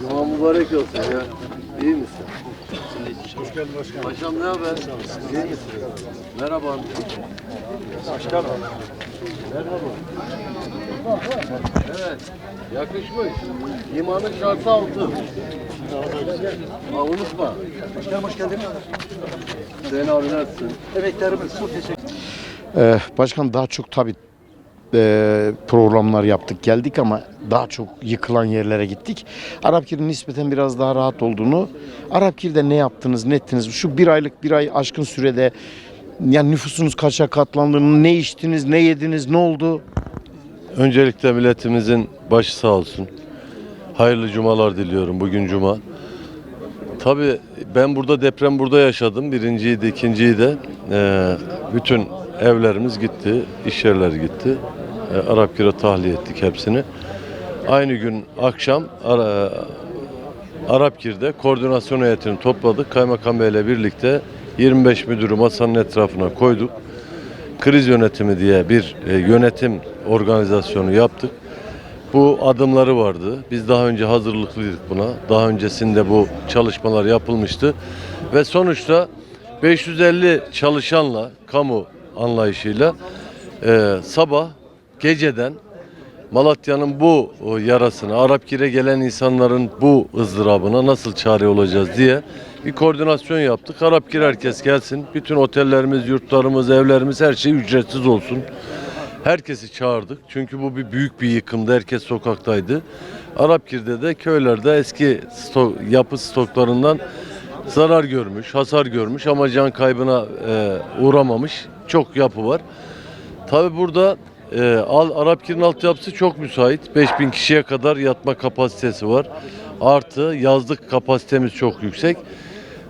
Cuma mübarek olsun ya. İyi misin? Hoş geldin başkanım. Paşam ne haber? İyi misin? Merhaba amca. Başkanım. Merhaba. Evet. Yakışmış. İmanın şartı altı. Ha, unutma. Başkanım hoş geldin. Hüseyin abi nasılsın? Emeklerimiz çok teşekkür Ee, başkan daha çok tabii e, programlar yaptık geldik ama daha çok yıkılan yerlere gittik. Arapkir'in nispeten biraz daha rahat olduğunu, Arapkir'de ne yaptınız, ne ettiniz? Şu bir aylık, bir ay aşkın sürede yani nüfusunuz kaça katlandığını, ne içtiniz, ne yediniz, ne oldu? Öncelikle milletimizin başı sağ olsun. Hayırlı cumalar diliyorum bugün cuma. Tabii ben burada deprem burada yaşadım. Birinciydi, ikinciyi de. Ee, bütün evlerimiz gitti, iş yerleri gitti. Ee, Arapkir'e tahliye ettik hepsini. Aynı gün akşam Ara, Arapkir'de koordinasyon heyetini topladık. Kaymakam Bey'le birlikte 25 müdürü masanın etrafına koyduk kriz yönetimi diye bir e, yönetim organizasyonu yaptık. Bu adımları vardı. Biz daha önce hazırlıklıydık buna. Daha öncesinde bu çalışmalar yapılmıştı. Ve sonuçta 550 çalışanla, kamu anlayışıyla e, sabah geceden Malatya'nın bu o, yarasına, Arapkir'e gelen insanların bu ızdırabına nasıl çare olacağız diye bir koordinasyon yaptık. Arapkir herkes gelsin. Bütün otellerimiz, yurtlarımız, evlerimiz her şey ücretsiz olsun. Herkesi çağırdık. Çünkü bu bir büyük bir yıkımdı. Herkes sokaktaydı. Arapkir'de de köylerde eski stok, yapı stoklarından zarar görmüş, hasar görmüş ama can kaybına e, uğramamış çok yapı var. Tabi burada e, Al Arapkir'in altyapısı çok müsait. 5000 kişiye kadar yatma kapasitesi var. Artı yazlık kapasitemiz çok yüksek.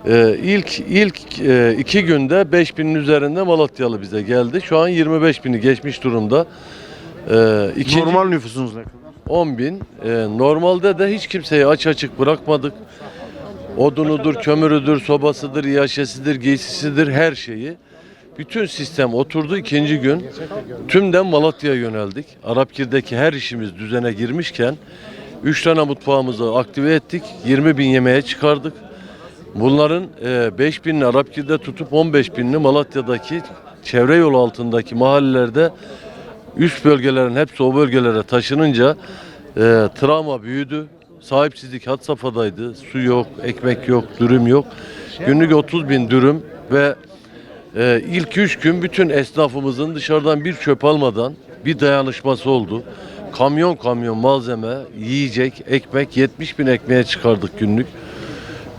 E, ilk ilk e, iki günde 5000'in üzerinde Malatyalı bize geldi. Şu an 25 bini geçmiş durumda. E, ikinci- Normal nüfusunuz ne kadar? 10 bin. Ee, normalde de hiç kimseyi aç açık bırakmadık. Odunudur, kömürüdür, sobasıdır, yaşesidir, giysisidir her şeyi. Bütün sistem oturdu ikinci gün. Tümden Malatya'ya yöneldik. Arapkir'deki her işimiz düzene girmişken 3 tane mutfağımızı aktive ettik. 20 bin yemeğe çıkardık. Bunların e, 5 binini Arapkir'de tutup 15 binini Malatya'daki çevre yolu altındaki mahallelerde üst bölgelerin hepsi o bölgelere taşınınca e, travma büyüdü. Sahipsizlik had safhadaydı. Su yok, ekmek yok, dürüm yok. Günlük 30 bin dürüm ve e, ilk üç gün bütün esnafımızın dışarıdan bir çöp almadan bir dayanışması oldu. Kamyon kamyon malzeme, yiyecek, ekmek 70 bin ekmeğe çıkardık günlük.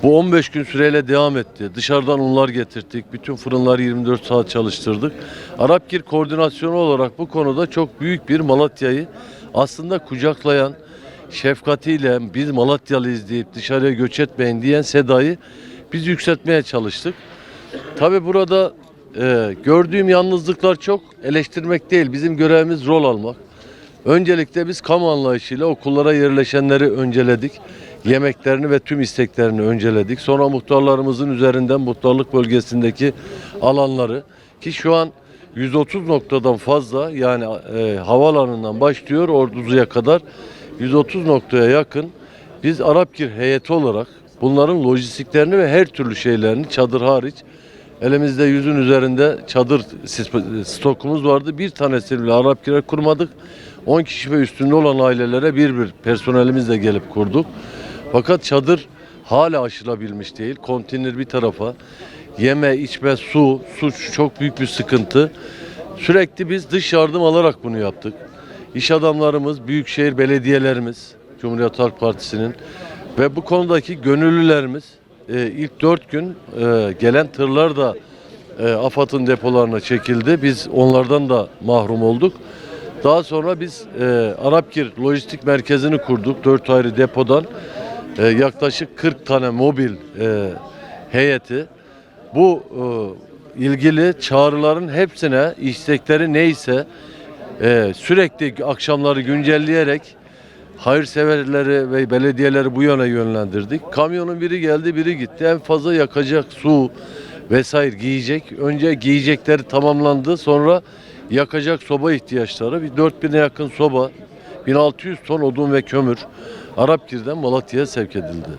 Bu 15 gün süreyle devam etti. Dışarıdan unlar getirdik. Bütün fırınları 24 saat çalıştırdık. Arapgir koordinasyonu olarak bu konuda çok büyük bir Malatya'yı aslında kucaklayan, şefkatiyle biz Malatyalıyız deyip dışarıya göç etmeyin diyen Seda'yı biz yükseltmeye çalıştık. Tabi burada e, gördüğüm yalnızlıklar çok eleştirmek değil. Bizim görevimiz rol almak. Öncelikle biz kamu anlayışıyla okullara yerleşenleri önceledik. Yemeklerini ve tüm isteklerini önceledik. Sonra muhtarlarımızın üzerinden muhtarlık bölgesindeki alanları ki şu an 130 noktadan fazla yani e, havalanından başlıyor Orduzu'ya kadar 130 noktaya yakın biz Arapgir heyeti olarak bunların lojistiklerini ve her türlü şeylerini çadır hariç elimizde yüzün üzerinde çadır stokumuz vardı. Bir tanesini bile Arapgir'e kurmadık. 10 kişi ve üstünde olan ailelere bir bir personelimizle gelip kurduk. Fakat çadır hala aşılabilmiş değil. Konteyner bir tarafa. Yeme, içme, su, su çok büyük bir sıkıntı. Sürekli biz dış yardım alarak bunu yaptık. İş adamlarımız, büyükşehir belediyelerimiz, Cumhuriyet Halk Partisi'nin ve bu konudaki gönüllülerimiz e, ilk dört gün e, gelen tırlar da e, AFAD'ın depolarına çekildi. Biz onlardan da mahrum olduk. Daha sonra biz e, Arapgir Lojistik Merkezi'ni kurduk. Dört ayrı depodan e, yaklaşık 40 tane mobil e, heyeti bu e, ilgili çağrıların hepsine istekleri neyse e, sürekli akşamları güncelleyerek hayırseverleri ve belediyeleri bu yöne yönlendirdik. Kamyonun biri geldi biri gitti. En fazla yakacak su vesaire giyecek. Önce giyecekleri tamamlandı. Sonra yakacak soba ihtiyaçları. Bir 4000'e yakın soba, 1600 ton odun ve kömür. Arapgir'den Malatya'ya sevk edildi.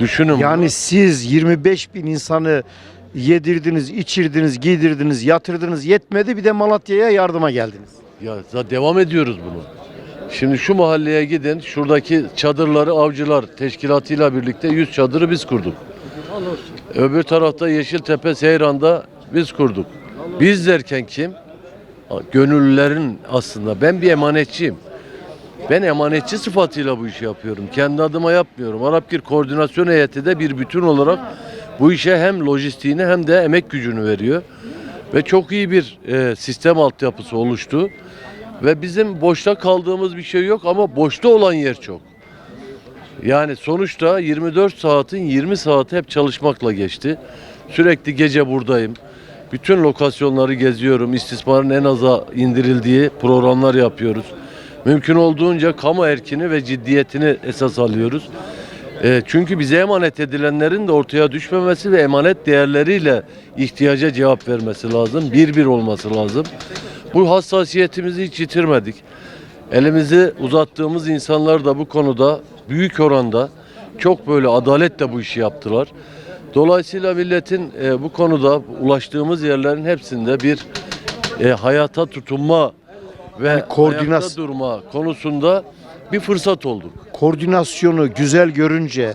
Düşünün bunu. Yani siz 25 bin insanı yedirdiniz, içirdiniz, giydirdiniz, yatırdınız yetmedi bir de Malatya'ya yardıma geldiniz. Ya devam ediyoruz bunu. Şimdi şu mahalleye gidin, şuradaki çadırları avcılar teşkilatıyla birlikte 100 çadırı biz kurduk. Öbür tarafta Yeşiltepe Seyran'da biz kurduk. Biz derken kim? Gönüllülerin aslında. Ben bir emanetçiyim. Ben emanetçi sıfatıyla bu işi yapıyorum. Kendi adıma yapmıyorum. Arapgir Koordinasyon Heyeti de bir bütün olarak bu işe hem lojistiğini hem de emek gücünü veriyor. Ve çok iyi bir e, sistem altyapısı oluştu. Ve bizim boşta kaldığımız bir şey yok ama boşta olan yer çok. Yani sonuçta 24 saatin 20 saati hep çalışmakla geçti. Sürekli gece buradayım. Bütün lokasyonları geziyorum. İstismarın en aza indirildiği programlar yapıyoruz. Mümkün olduğunca kamu erkini ve ciddiyetini esas alıyoruz. E, çünkü bize emanet edilenlerin de ortaya düşmemesi ve emanet değerleriyle ihtiyaca cevap vermesi lazım. Bir bir olması lazım. Bu hassasiyetimizi hiç yitirmedik. Elimizi uzattığımız insanlar da bu konuda büyük oranda çok böyle adaletle bu işi yaptılar. Dolayısıyla milletin e, bu konuda ulaştığımız yerlerin hepsinde bir e, hayata tutunma ve koordinas- ayakta durma konusunda bir fırsat olduk. Koordinasyonu güzel görünce,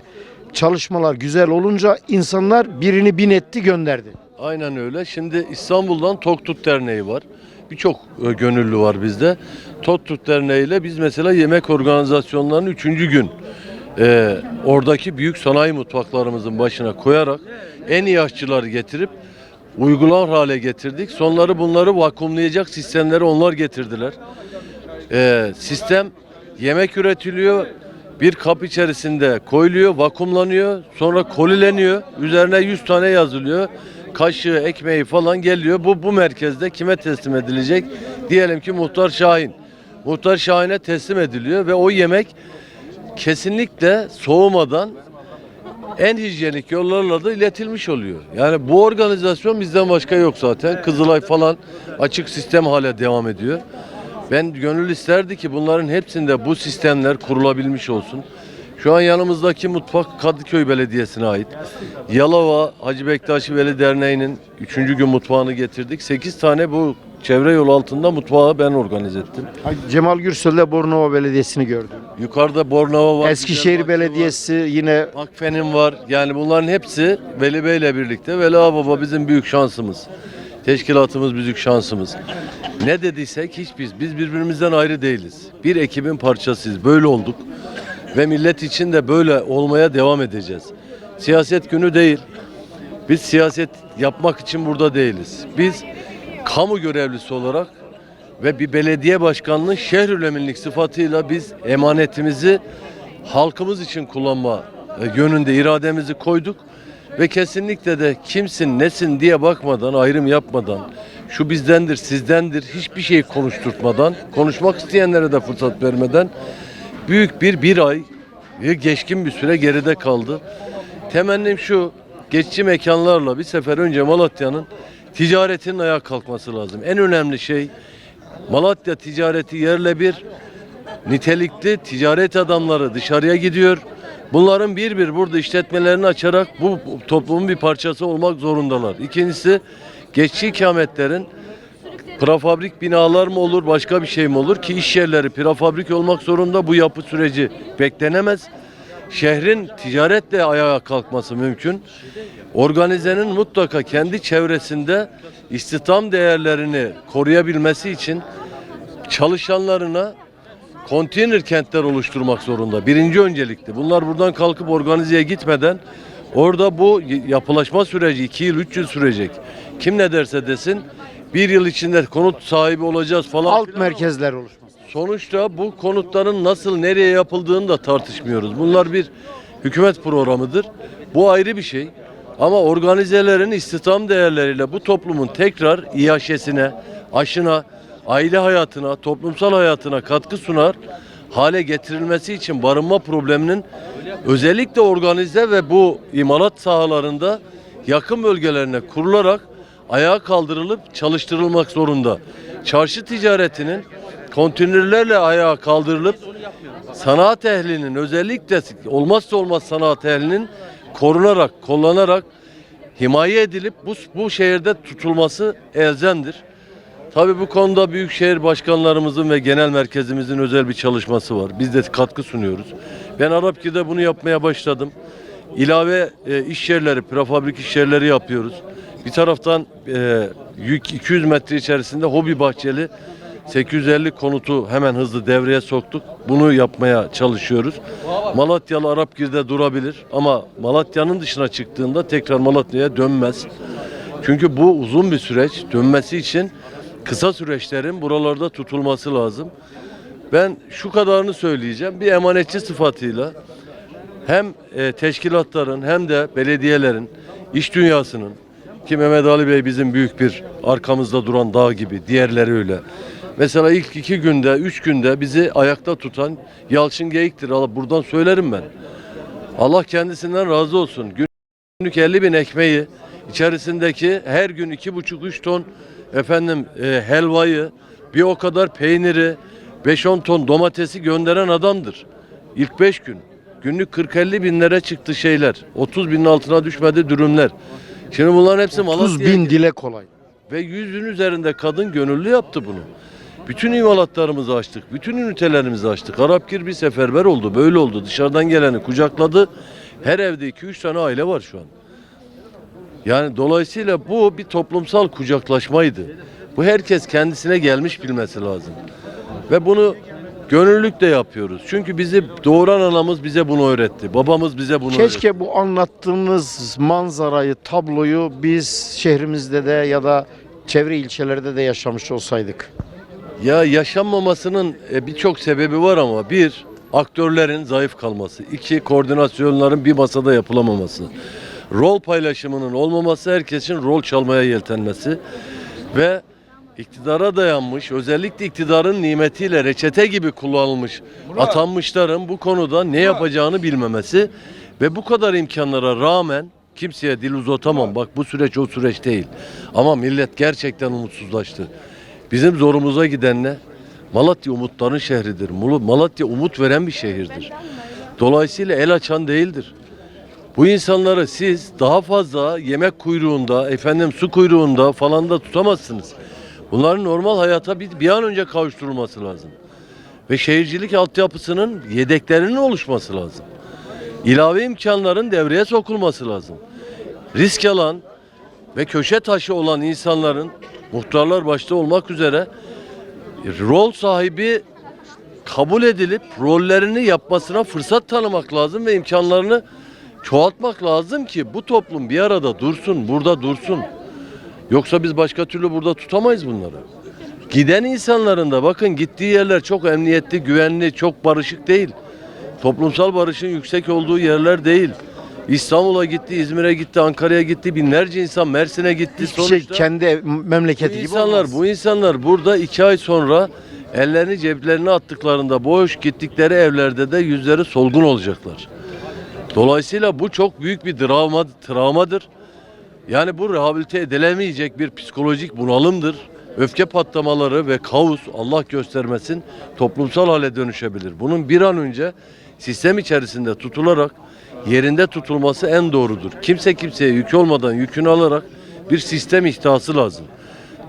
çalışmalar güzel olunca insanlar birini bin etti gönderdi. Aynen öyle. Şimdi İstanbul'dan Tok Derneği var. Birçok e, gönüllü var bizde. Tok Derneği ile biz mesela yemek organizasyonlarının üçüncü gün e, oradaki büyük sanayi mutfaklarımızın başına koyarak en iyi aşçıları getirip uygular hale getirdik. Sonları bunları vakumlayacak sistemleri onlar getirdiler. E, sistem yemek üretiliyor. Bir kap içerisinde koyuluyor, vakumlanıyor, sonra kolileniyor. Üzerine 100 tane yazılıyor. Kaşığı, ekmeği falan geliyor. Bu bu merkezde kime teslim edilecek? Diyelim ki Muhtar Şahin. Muhtar Şahin'e teslim ediliyor ve o yemek kesinlikle soğumadan en hijyenik yollarla da iletilmiş oluyor. Yani bu organizasyon bizden başka yok zaten. Kızılay falan açık sistem hala devam ediyor. Ben gönül isterdi ki bunların hepsinde bu sistemler kurulabilmiş olsun. Şu an yanımızdaki mutfak Kadıköy Belediyesi'ne ait. Yalova Hacı Bektaşi Veli Derneği'nin 3. gün mutfağını getirdik. 8 tane bu çevre yol altında mutfağı ben organize ettim. Cemal Gürsel'de Bornova Belediyesi'ni gördüm. Yukarıda Bornova var. Eskişehir Güzelbahçe var. Belediyesi yine Vakfe'nin var. Yani bunların hepsi Veli Bey ile birlikte. Veli Baba bizim büyük şansımız. Teşkilatımız büyük şansımız. Ne dediysek hiç biz. Biz birbirimizden ayrı değiliz. Bir ekibin parçasıyız. Böyle olduk. Ve millet için de böyle olmaya devam edeceğiz. Siyaset günü değil. Biz siyaset yapmak için burada değiliz. Biz kamu görevlisi olarak ve bir belediye başkanlığı şehrül eminlik sıfatıyla biz emanetimizi halkımız için kullanma e, yönünde irademizi koyduk ve kesinlikle de kimsin nesin diye bakmadan ayrım yapmadan şu bizdendir sizdendir hiçbir şey konuşturtmadan konuşmak isteyenlere de fırsat vermeden büyük bir bir ay geçkin bir süre geride kaldı. Temennim şu geçici mekanlarla bir sefer önce Malatya'nın ticaretinin ayağa kalkması lazım. En önemli şey Malatya ticareti yerle bir nitelikli ticaret adamları dışarıya gidiyor. Bunların bir bir burada işletmelerini açarak bu toplumun bir parçası olmak zorundalar. İkincisi geçici ikametlerin prefabrik binalar mı olur başka bir şey mi olur ki iş yerleri prefabrik olmak zorunda bu yapı süreci beklenemez. Şehrin ticaretle ayağa kalkması mümkün. Organizenin mutlaka kendi çevresinde istihdam değerlerini koruyabilmesi için çalışanlarına konteyner kentler oluşturmak zorunda. Birinci öncelikli. Bunlar buradan kalkıp organizeye gitmeden orada bu yapılaşma süreci 2 yıl 3 yıl sürecek. Kim ne derse desin bir yıl içinde konut sahibi olacağız falan. alt filan. merkezler oluşması. Sonuçta bu konutların nasıl nereye yapıldığını da tartışmıyoruz. Bunlar bir hükümet programıdır. Bu ayrı bir şey. Ama organizelerin istihdam değerleriyle bu toplumun tekrar iaşesine, aşına, aile hayatına, toplumsal hayatına katkı sunar hale getirilmesi için barınma probleminin özellikle organize ve bu imalat sahalarında yakın bölgelerine kurularak ayağa kaldırılıp çalıştırılmak zorunda. Çarşı ticaretinin konteynerlerle ayağa kaldırılıp sanat ehlinin özellikle olmazsa olmaz sanat ehlinin korunarak, kollanarak himaye edilip bu, bu şehirde tutulması elzemdir. Tabii bu konuda büyükşehir başkanlarımızın ve genel merkezimizin özel bir çalışması var. Biz de katkı sunuyoruz. Ben Arapki'de bunu yapmaya başladım. İlave e, iş yerleri, prefabrik iş yerleri yapıyoruz. Bir taraftan e, yük 200 metre içerisinde hobi bahçeli 850 konutu hemen hızlı devreye soktuk. Bunu yapmaya çalışıyoruz. Malatyalı Arapgir'de durabilir ama Malatya'nın dışına çıktığında tekrar Malatya'ya dönmez. Çünkü bu uzun bir süreç. Dönmesi için kısa süreçlerin buralarda tutulması lazım. Ben şu kadarını söyleyeceğim. Bir emanetçi sıfatıyla hem e, teşkilatların hem de belediyelerin, iş dünyasının ki Mehmet Ali Bey bizim büyük bir arkamızda duran dağ gibi, diğerleri öyle. Mesela ilk iki günde, üç günde bizi ayakta tutan Yalçın Geyik'tir. Buradan söylerim ben. Allah kendisinden razı olsun. Günlük 50 bin ekmeği içerisindeki her gün iki buçuk üç ton efendim e, helvayı bir o kadar peyniri 5-10 ton domatesi gönderen adamdır. İlk 5 gün. Günlük 40-50 binlere çıktı şeyler. 30 binin altına düşmedi dürümler. Şimdi bunların hepsi 30 Malatya'ya bin dile kolay. ve yüzün üzerinde kadın gönüllü yaptı bunu. Bütün imalatlarımızı açtık. Bütün ünitelerimizi açtık. Arapgir bir seferber oldu. Böyle oldu. Dışarıdan geleni kucakladı. Her evde 2-3 tane aile var şu an. Yani dolayısıyla bu bir toplumsal kucaklaşmaydı. Bu herkes kendisine gelmiş bilmesi lazım. Ve bunu gönüllülükle yapıyoruz. Çünkü bizi doğuran anamız bize bunu öğretti. Babamız bize bunu öğretti. Keşke bu anlattığınız manzarayı, tabloyu biz şehrimizde de ya da çevre ilçelerde de yaşamış olsaydık. Ya yaşanmamasının e, birçok sebebi var ama bir aktörlerin zayıf kalması, iki koordinasyonların bir masada yapılamaması, rol paylaşımının olmaması, herkesin rol çalmaya yeltenmesi ve iktidara dayanmış, özellikle iktidarın nimetiyle reçete gibi kullanılmış atanmışların bu konuda ne yapacağını bilmemesi ve bu kadar imkanlara rağmen kimseye dil uzatamam. Bak bu süreç o süreç değil. Ama millet gerçekten umutsuzlaştı. Bizim zorumuza giden ne? Malatya umutların şehridir. Malatya umut veren bir şehirdir. Dolayısıyla el açan değildir. Bu insanları siz daha fazla yemek kuyruğunda, efendim su kuyruğunda falan da tutamazsınız. Bunların normal hayata bir, bir an önce kavuşturulması lazım. Ve şehircilik altyapısının yedeklerinin oluşması lazım. İlave imkanların devreye sokulması lazım. Risk alan ve köşe taşı olan insanların muhtarlar başta olmak üzere rol sahibi kabul edilip rollerini yapmasına fırsat tanımak lazım ve imkanlarını çoğaltmak lazım ki bu toplum bir arada dursun, burada dursun. Yoksa biz başka türlü burada tutamayız bunları. Giden insanların da bakın gittiği yerler çok emniyetli, güvenli, çok barışık değil. Toplumsal barışın yüksek olduğu yerler değil. İstanbul'a gitti, İzmir'e gitti, Ankara'ya gitti, binlerce insan Mersin'e gitti. Hiçbir şey Sonuçta- kendi ev- bu memleketi gibi insanlar, olmaz. bu insanlar burada iki ay sonra ellerini ceplerine attıklarında boş gittikleri evlerde de yüzleri solgun olacaklar. Dolayısıyla bu çok büyük bir travma, travmadır. Yani bu rehabilite edilemeyecek bir psikolojik bunalımdır. Öfke patlamaları ve kaos Allah göstermesin toplumsal hale dönüşebilir. Bunun bir an önce sistem içerisinde tutularak yerinde tutulması en doğrudur. Kimse kimseye yük olmadan yükünü alarak bir sistem ihtası lazım.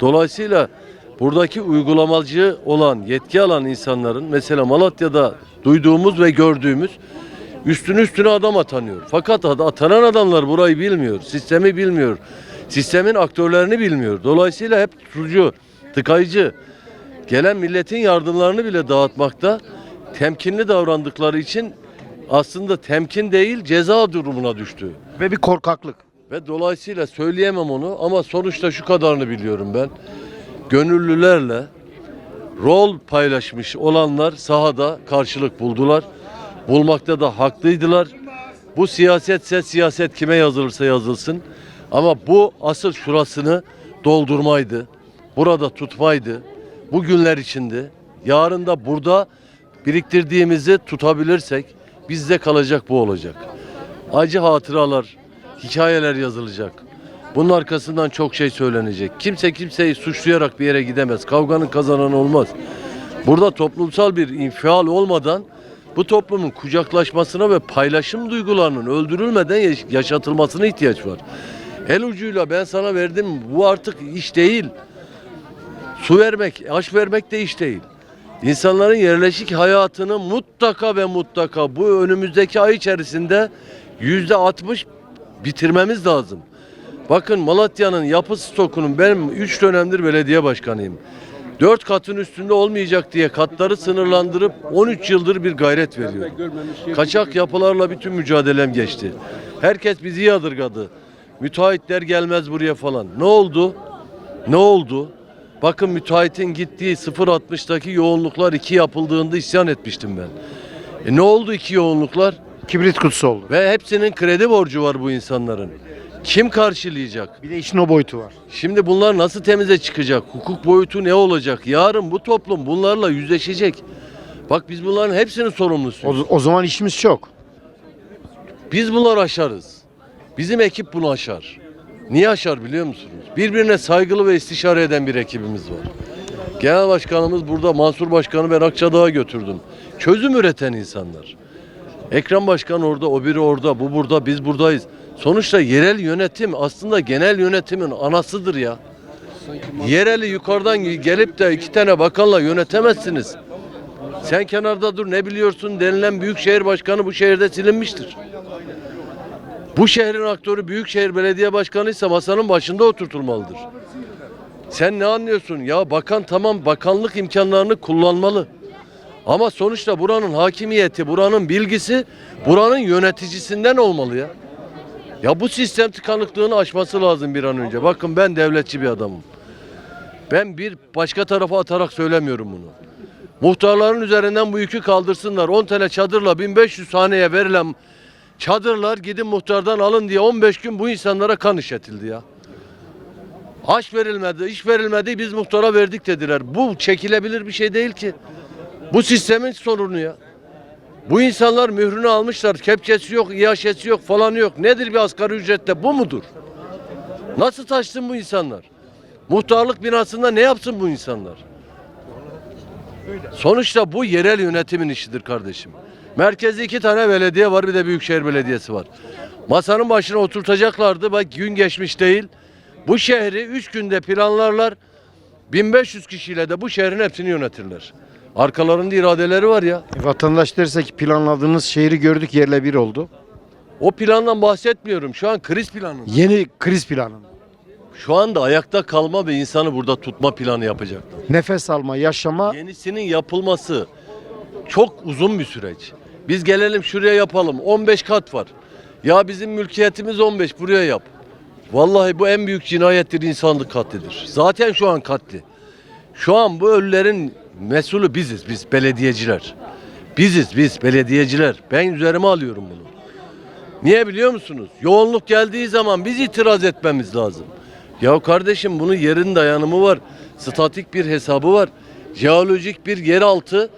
Dolayısıyla buradaki uygulamacı olan, yetki alan insanların mesela Malatya'da duyduğumuz ve gördüğümüz üstüne üstüne adam atanıyor. Fakat atanan adamlar burayı bilmiyor, sistemi bilmiyor. Sistemin aktörlerini bilmiyor. Dolayısıyla hep tutucu, tıkayıcı. Gelen milletin yardımlarını bile dağıtmakta temkinli davrandıkları için aslında temkin değil ceza durumuna düştü. Ve bir korkaklık. Ve dolayısıyla söyleyemem onu ama sonuçta şu kadarını biliyorum ben. Gönüllülerle rol paylaşmış olanlar sahada karşılık buldular. Bulmakta da haklıydılar. Bu siyasetse siyaset kime yazılırsa yazılsın. Ama bu asıl şurasını doldurmaydı. Burada tutmaydı. Bu günler içinde. Yarın da burada biriktirdiğimizi tutabilirsek bizde kalacak bu olacak. Acı hatıralar, hikayeler yazılacak. Bunun arkasından çok şey söylenecek. Kimse kimseyi suçlayarak bir yere gidemez. Kavganın kazananı olmaz. Burada toplumsal bir infial olmadan bu toplumun kucaklaşmasına ve paylaşım duygularının öldürülmeden yaş- yaşatılmasına ihtiyaç var. El ucuyla ben sana verdim bu artık iş değil. Su vermek, aş vermek de iş değil. İnsanların yerleşik hayatını mutlaka ve mutlaka bu önümüzdeki ay içerisinde yüzde 60 bitirmemiz lazım. Bakın Malatya'nın yapı stokunun benim 3 dönemdir belediye başkanıyım. 4 katın üstünde olmayacak diye katları sınırlandırıp 13 yıldır bir gayret veriyor. Kaçak yapılarla bütün mücadelem geçti. Herkes bizi yadırgadı. Müteahhitler gelmez buraya falan. Ne oldu? Ne oldu? Bakın müteahhitin gittiği 0.60'daki yoğunluklar iki yapıldığında isyan etmiştim ben. E ne oldu iki yoğunluklar? Kibrit kutusu oldu. Ve hepsinin kredi borcu var bu insanların. Kim karşılayacak? Bir de işin o boyutu var. Şimdi bunlar nasıl temize çıkacak? Hukuk boyutu ne olacak? Yarın bu toplum bunlarla yüzleşecek. Bak biz bunların hepsinin O, sorumlusuyuz. o zaman işimiz çok. Biz bunları aşarız. Bizim ekip bunu aşar. Niye aşar biliyor musunuz? Birbirine saygılı ve istişare eden bir ekibimiz var. Genel başkanımız burada, Mansur Başkanı ben Akçadağ'a götürdüm. Çözüm üreten insanlar. Ekrem Başkan orada, o biri orada, bu burada, biz buradayız. Sonuçta yerel yönetim aslında genel yönetimin anasıdır ya. Yereli yukarıdan gelip de iki tane bakanla yönetemezsiniz. Sen kenarda dur ne biliyorsun denilen büyükşehir başkanı bu şehirde silinmiştir. Bu şehrin aktörü Büyükşehir Belediye Başkanıysa masanın başında oturtulmalıdır. Sen ne anlıyorsun? Ya bakan tamam bakanlık imkanlarını kullanmalı. Ama sonuçta buranın hakimiyeti, buranın bilgisi buranın yöneticisinden olmalı ya. Ya bu sistem tıkanıklığını aşması lazım bir an önce. Bakın ben devletçi bir adamım. Ben bir başka tarafa atarak söylemiyorum bunu. Muhtarların üzerinden bu yükü kaldırsınlar. 10 tane çadırla 1500 haneye verilen çadırlar gidin muhtardan alın diye 15 gün bu insanlara kan işletildi ya. Aş verilmedi, iş verilmedi biz muhtara verdik dediler. Bu çekilebilir bir şey değil ki. Bu sistemin sorunu ya. Bu insanlar mührünü almışlar. Kepçesi yok, iaşesi yok, falan yok. Nedir bir asgari ücrette? Bu mudur? Nasıl taşsın bu insanlar? Muhtarlık binasında ne yapsın bu insanlar? Sonuçta bu yerel yönetimin işidir kardeşim. Merkezde iki tane belediye var bir de Büyükşehir Belediyesi var. Masanın başına oturtacaklardı. Bak gün geçmiş değil. Bu şehri üç günde planlarlar. 1500 kişiyle de bu şehrin hepsini yönetirler. Arkalarında iradeleri var ya. Vatandaş derse ki planladığınız şehri gördük yerle bir oldu. O plandan bahsetmiyorum. Şu an kriz planı. Yeni kriz planı. Şu anda ayakta kalma ve insanı burada tutma planı yapacaklar. Nefes alma, yaşama. Yenisinin yapılması çok uzun bir süreç. Biz gelelim şuraya yapalım. 15 kat var. Ya bizim mülkiyetimiz 15 buraya yap. Vallahi bu en büyük cinayettir insanlık katlidir. Zaten şu an katli. Şu an bu ölülerin mesulü biziz biz belediyeciler. Biziz biz belediyeciler. Ben üzerime alıyorum bunu. Niye biliyor musunuz? Yoğunluk geldiği zaman biz itiraz etmemiz lazım. Ya kardeşim bunun yerin dayanımı var. Statik bir hesabı var. Jeolojik bir yeraltı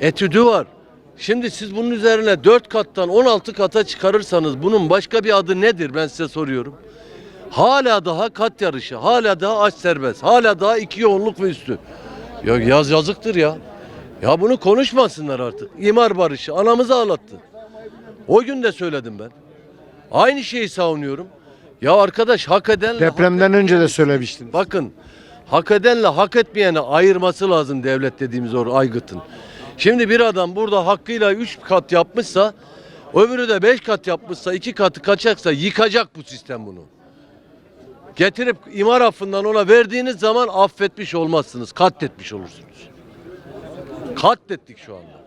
etüdü var. Şimdi siz bunun üzerine 4 kattan 16 kata çıkarırsanız bunun başka bir adı nedir ben size soruyorum. Hala daha kat yarışı, hala daha aç serbest, hala daha iki yoğunluk ve üstü. Ya yaz yazıktır ya. Ya bunu konuşmasınlar artık. İmar barışı anamızı ağlattı. O gün de söyledim ben. Aynı şeyi savunuyorum. Ya arkadaş hak edenle Depremden önce de söylemiştiniz. Bakın hak edenle hak etmeyeni ayırması lazım devlet dediğimiz o aygıtın. Şimdi bir adam burada hakkıyla 3 kat yapmışsa öbürü de 5 kat yapmışsa 2 katı kaçaksa yıkacak bu sistem bunu. Getirip imar affından ona verdiğiniz zaman affetmiş olmazsınız. Katletmiş olursunuz. Katlettik şu anda.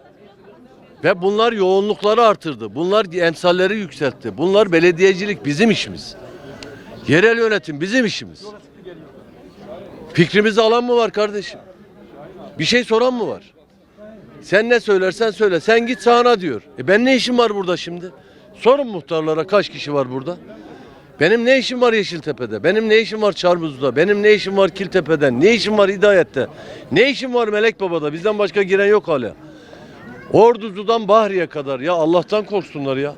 Ve bunlar yoğunlukları artırdı. Bunlar emsalleri yükseltti. Bunlar belediyecilik bizim işimiz. Yerel yönetim bizim işimiz. Fikrimizi alan mı var kardeşim? Bir şey soran mı var? Sen ne söylersen söyle. Sen git sağına diyor. E ben ne işim var burada şimdi? Sorun muhtarlara kaç kişi var burada? Benim ne işim var Yeşiltepe'de? Benim ne işim var Çarmıhlı'da? Benim ne işim var Kiltepe'den? Ne işim var Hidayet'te? Ne işim var Melek Baba'da? Bizden başka giren yok hala. Orduzu'dan Bahriye kadar ya Allah'tan korksunlar ya.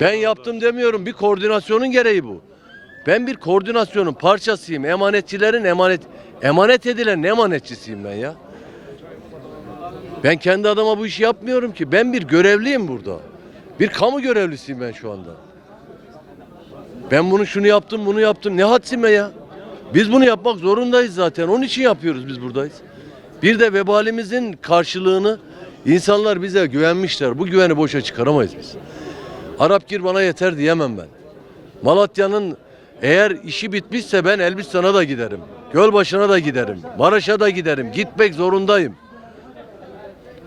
Ben yaptım demiyorum. Bir koordinasyonun gereği bu. Ben bir koordinasyonun parçasıyım. Emanetçilerin emanet emanet edilen emanetçisiyim ben ya. Ben kendi adıma bu işi yapmıyorum ki. Ben bir görevliyim burada. Bir kamu görevlisiyim ben şu anda. Ben bunu şunu yaptım, bunu yaptım. Ne hadsime ya? Biz bunu yapmak zorundayız zaten. Onun için yapıyoruz biz buradayız. Bir de vebalimizin karşılığını insanlar bize güvenmişler. Bu güveni boşa çıkaramayız biz. Arap gir bana yeter diyemem ben. Malatya'nın eğer işi bitmişse ben Elbistan'a da giderim. Gölbaşı'na da giderim. Maraş'a da giderim. Gitmek zorundayım.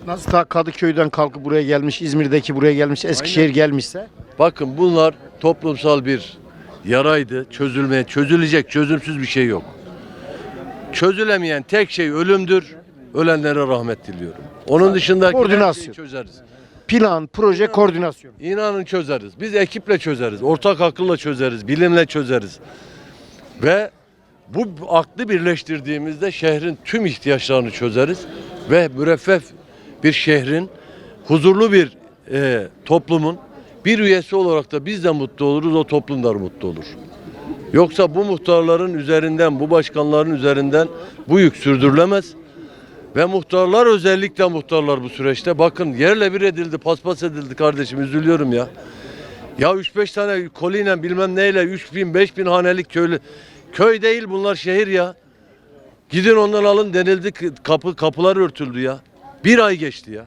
Nasıl ta Kadıköy'den kalkıp buraya gelmiş, İzmir'deki buraya gelmiş, Eskişehir gelmişse Bakın bunlar toplumsal bir yaraydı. Çözülmeye, çözülecek, çözümsüz bir şey yok. Çözülemeyen tek şey ölümdür. Ölenlere rahmet diliyorum. Onun dışında Koordinasyon. çözeriz. plan, proje, koordinasyon. İnanın çözeriz. Biz ekiple çözeriz. Ortak akılla çözeriz. Bilimle çözeriz. Ve bu aklı birleştirdiğimizde şehrin tüm ihtiyaçlarını çözeriz. Ve müreffeh bir şehrin, huzurlu bir e, toplumun bir üyesi olarak da biz de mutlu oluruz, o toplum da mutlu olur. Yoksa bu muhtarların üzerinden, bu başkanların üzerinden bu yük sürdürülemez. Ve muhtarlar özellikle muhtarlar bu süreçte bakın yerle bir edildi, paspas edildi kardeşim üzülüyorum ya. Ya 3-5 tane koliyle bilmem neyle 3000 5000 hanelik köylü köy değil bunlar şehir ya. Gidin ondan alın denildi kapı kapılar örtüldü ya. Bir ay geçti ya.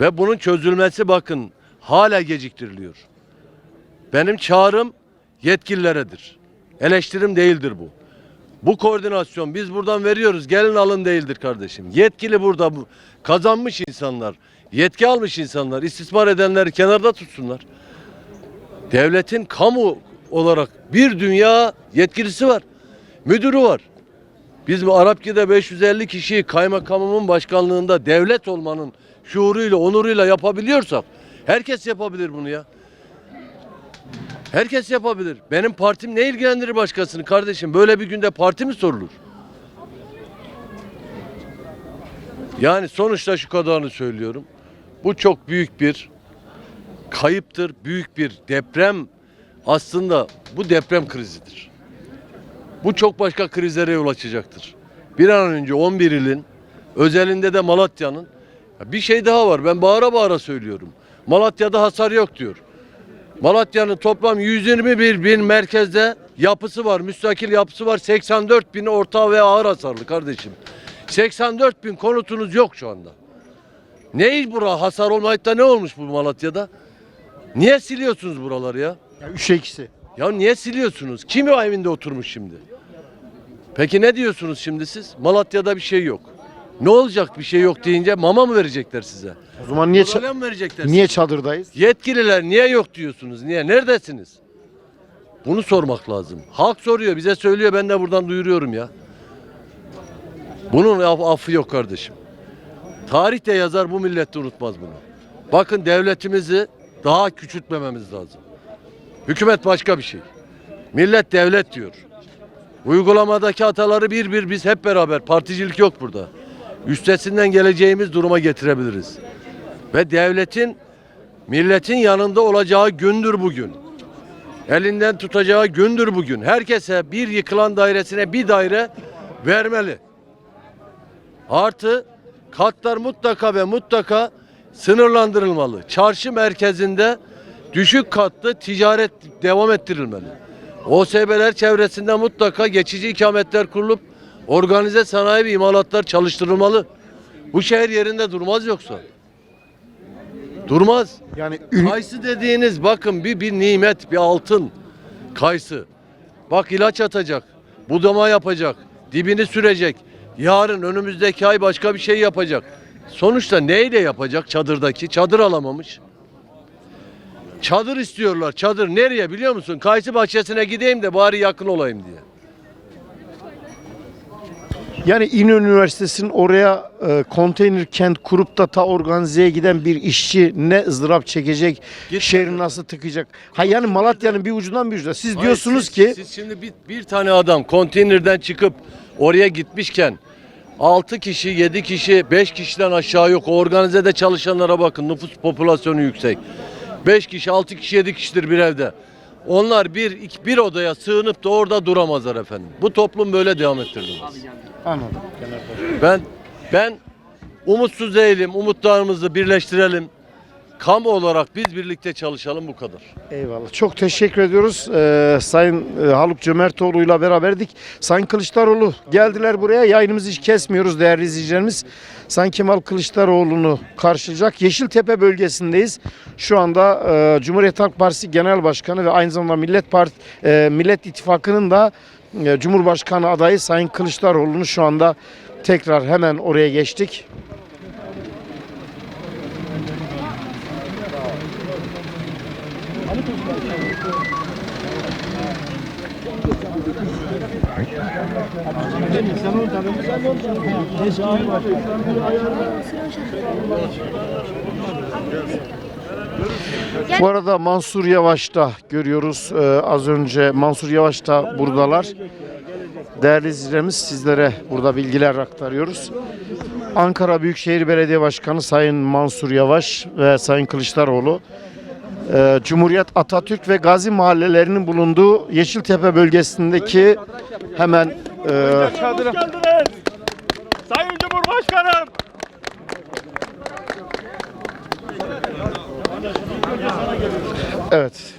Ve bunun çözülmesi bakın hala geciktiriliyor. Benim çağrım yetkilileredir. Eleştirim değildir bu. Bu koordinasyon biz buradan veriyoruz. Gelin alın değildir kardeşim. Yetkili burada bu kazanmış insanlar, yetki almış insanlar, istismar edenleri kenarda tutsunlar. Devletin kamu olarak bir dünya yetkilisi var. Müdürü var. Biz bu Arapki'de 550 kişiyi kaymakamımın başkanlığında devlet olmanın şuuruyla, onuruyla yapabiliyorsak herkes yapabilir bunu ya. Herkes yapabilir. Benim partim ne ilgilendirir başkasını kardeşim? Böyle bir günde parti mi sorulur? Yani sonuçta şu kadarını söylüyorum. Bu çok büyük bir kayıptır. Büyük bir deprem aslında bu deprem krizidir. Bu çok başka krizlere yol açacaktır. Bir an önce 11 ilin özelinde de Malatya'nın bir şey daha var. Ben bağıra bağıra söylüyorum. Malatya'da hasar yok diyor. Malatya'nın toplam 121 bin merkezde yapısı var, müstakil yapısı var. 84 bin orta ve ağır hasarlı kardeşim. 84 bin konutunuz yok şu anda. Ne bura hasar olmayıp da ne olmuş bu Malatya'da? Niye siliyorsunuz buraları ya? Ya üçe ikisi. Ya niye siliyorsunuz? Kim o evinde oturmuş şimdi? Peki ne diyorsunuz şimdi siz? Malatya'da bir şey yok. Ne olacak bir şey yok deyince mama mı verecekler size? O zaman niye ça- Madalya mı verecekler niye çadırdayız? Yetkililer niye yok diyorsunuz? Niye? Neredesiniz? Bunu sormak lazım. Halk soruyor, bize söylüyor. Ben de buradan duyuruyorum ya. Bunun af- affı yok kardeşim. Tarih de yazar, bu millet de unutmaz bunu. Bakın devletimizi daha küçültmememiz lazım. Hükümet başka bir şey. Millet devlet diyor. Uygulamadaki hataları bir bir biz hep beraber, particilik yok burada. Üstesinden geleceğimiz duruma getirebiliriz. Ve devletin Milletin yanında olacağı gündür bugün. Elinden tutacağı gündür bugün. Herkese bir yıkılan dairesine bir daire vermeli. Artı katlar mutlaka ve mutlaka sınırlandırılmalı. Çarşı merkezinde düşük katlı ticaret devam ettirilmeli. OSB'ler çevresinde mutlaka geçici ikametler kurulup organize sanayi ve imalatlar çalıştırılmalı. Bu şehir yerinde durmaz yoksa. Durmaz. Yani Kayısı dediğiniz bakın bir bir nimet, bir altın. Kayısı. Bak ilaç atacak, budama yapacak, dibini sürecek. Yarın önümüzdeki ay başka bir şey yapacak. Sonuçta neyle yapacak çadırdaki? Çadır alamamış. Çadır istiyorlar. Çadır nereye biliyor musun? Kayısı bahçesine gideyim de bari yakın olayım diye. Yani İnönü Üniversitesi'nin oraya e, konteyner kent kurup da ta organizeye giden bir işçi ne ızdırap çekecek, Git- şehri nasıl tıkacak? Ha yani Malatya'nın bir ucundan bir ucuna. Siz Hayır, diyorsunuz siz- ki siz şimdi bir, bir tane adam konteynerden çıkıp oraya gitmişken 6 kişi, 7 kişi, 5 kişiden aşağı yok. Organizede çalışanlara bakın. Nüfus popülasyonu yüksek. 5 kişi, 6 kişi, 7 kişidir bir evde. Onlar bir iki, bir odaya sığınıp da orada duramazlar efendim. Bu toplum böyle devam ettirilmez. anladım. Ben ben Umutsuz değilim. Umutlarımızı birleştirelim. Kamu olarak biz birlikte çalışalım bu kadar. Eyvallah. Çok teşekkür ediyoruz. Ee, Sayın e, Haluk Cömertoğlu ile beraberdik. Sayın Kılıçdaroğlu geldiler buraya. Yayınımızı hiç kesmiyoruz değerli izleyicilerimiz. Sayın Kemal Kılıçdaroğlu'nu karşılayacak. Yeşiltepe bölgesindeyiz. Şu anda e, Cumhuriyet Halk Partisi Genel Başkanı ve aynı zamanda Millet Part e, Millet İttifakı'nın da e, Cumhurbaşkanı adayı Sayın Kılıçdaroğlu'nu şu anda tekrar hemen oraya geçtik. Bu arada Mansur Yavaş da görüyoruz. Ee, az önce Mansur Yavaş da buradalar. Değerli izleyicilerimiz sizlere burada bilgiler aktarıyoruz. Ankara Büyükşehir Belediye Başkanı Sayın Mansur Yavaş ve Sayın Kılıçdaroğlu e, Cumhuriyet Atatürk ve Gazi mahallelerinin bulunduğu Yeşiltepe bölgesindeki hemen e. Sayın Cumhurbaşkanım. evet